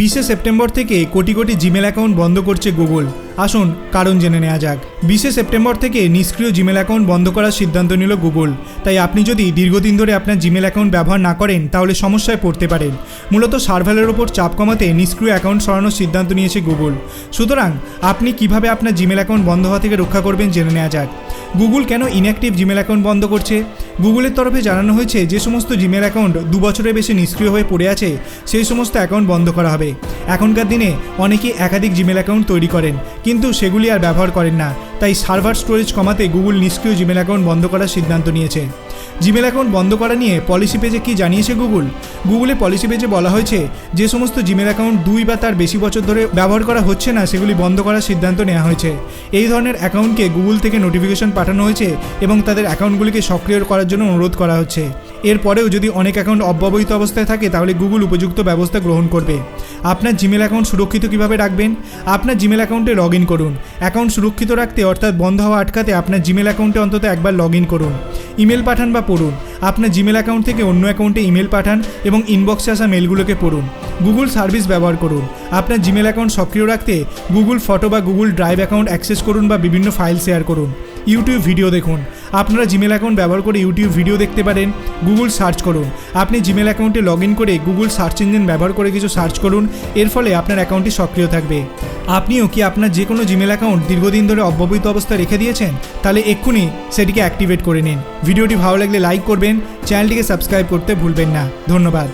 বিশে সেপ্টেম্বর থেকে crore crore Gmail account বন্ধ করছে গুগল। আসুন কারণ জেনে নেওয়া যাক। বিশে সেপ্টেম্বর থেকে নিষ্ক্রিয় জিমেল অ্যাকাউন্ট বন্ধ করার সিদ্ধান্ত নিল গুগল। তাই আপনি যদি দীর্ঘদিন ধরে আপনার জিমেল অ্যাকাউন্ট ব্যবহার না করেন, তাহলে সমস্যায় পড়তে পারেন। মূলত সার্ভারের ওপর চাপ কমাতে নিষ্ক্রিয় অ্যাকাউন্ট সরানোর সিদ্ধান্ত নিয়েছে গুগল। সুতরাং আপনি কীভাবে আপনার জিমেল অ্যাকাউন্ট বন্ধ হওয়া থেকে রক্ষা করবেন জেনে নেওয়া যাক। গুগল কেন ইনঅ্যাক্টিভ জিমেল অ্যাকাউন্ট বন্ধ করছে? গুগলের তরফে জানানো হয়েছে, যে সমস্ত জিমেল অ্যাকাউন্ট দু বছরের বেশি নিষ্ক্রিয় হয়ে পড়ে আছে, সেই সমস্ত অ্যাকাউন্ট বন্ধ করা হবে। এখনকার দিনে অনেকেই একাধিক জিমেল অ্যাকাউন্ট তৈরি করেন, কিন্তু সেগুলি আর ব্যবহার করেন না। তাই সার্ভার স্টোরেজ কমাতে গুগল নিষ্ক্রিয় জিমেল অ্যাকাউন্ট বন্ধ করার সিদ্ধান্ত নিয়েছে। জিমেল অ্যাকাউন্ট বন্ধ করা নিয়ে পলিসি পেজে কি জানিয়েছে গুগল? গুগলে পলিসি পেজে বলা হয়েছে যে সমস্ত জিমেল অ্যাকাউন্ট দুই বা তার বেশি বছর ধরে ব্যবহার করা হচ্ছে না, সেগুলি বন্ধ করার সিদ্ধান্ত নেওয়া হয়েছে। এই ধরনের অ্যাকাউন্টকে গুগল থেকে নোটিফিকেশন পাঠানো হয়েছে এবং তাদের অ্যাকাউন্টগুলিকে সক্রিয় করার জন্য অনুরোধ করা হচ্ছে। এরপরেও যদি অনেক অ্যাকাউন্ট অব্যবহিত অবস্থায় থাকে, তাহলে গুগল উপযুক্ত ব্যবস্থা গ্রহণ করবে। আপনার জিমেল অ্যাকাউন্ট সুরক্ষিত কীভাবে রাখবেন? আপনার জিমেল অ্যাকাউন্টে লগ ইন করুন। অ্যাকাউন্ট সুরক্ষিত রাখতে অর্থাৎ বন্ধ হওয়া আটকাতে আপনার জিমেল অ্যাকাউন্টে অন্তত একবার লগ ইন করুন। ইমেল পাঠান বা পড়ুন। আপনার জিমেল অ্যাকাউন্ট থেকে অন্য অ্যাকাউন্টে ইমেল পাঠান এবং ইনবক্সে আসা মেলগুলোকে পড়ুন। গুগল সার্ভিস ব্যবহার করুন। আপনার জিমেল অ্যাকাউন্ট সক্রিয় রাখতে গুগল ফটো বা গুগল ড্রাইভ অ্যাকাউন্ট অ্যাক্সেস করুন বা বিভিন্ন ফাইল শেয়ার করুন। ইউটিউব ভিডিও দেখুন। আপনারা জিমেল অ্যাকাউন্ট ব্যবহার করে ইউটিউব ভিডিও দেখতে পারেন গুগল সার্চ করুন। আপনি জিমেল অ্যাকাউন্টে লগ ইন করে গুগল সার্চ ইঞ্জিন ব্যবহার করে কিছু সার্চ করুন, এর ফলে আপনার অ্যাকাউন্টটি সক্রিয় থাকবে। আপনিও কি আপনার যে কোনো জিমেল অ্যাকাউন্ট দীর্ঘদিন ধরে অব্যবহৃত অবস্থায় রেখে দিয়েছেন? তাহলে এক্ষুনি সেটিকে অ্যাক্টিভেট করে নিন। ভিডিওটি ভালো লাগলে লাইক করবেন চ্যানেলটিকে সাবস্ক্রাইব করতে ভুলবেন না। ধন্যবাদ।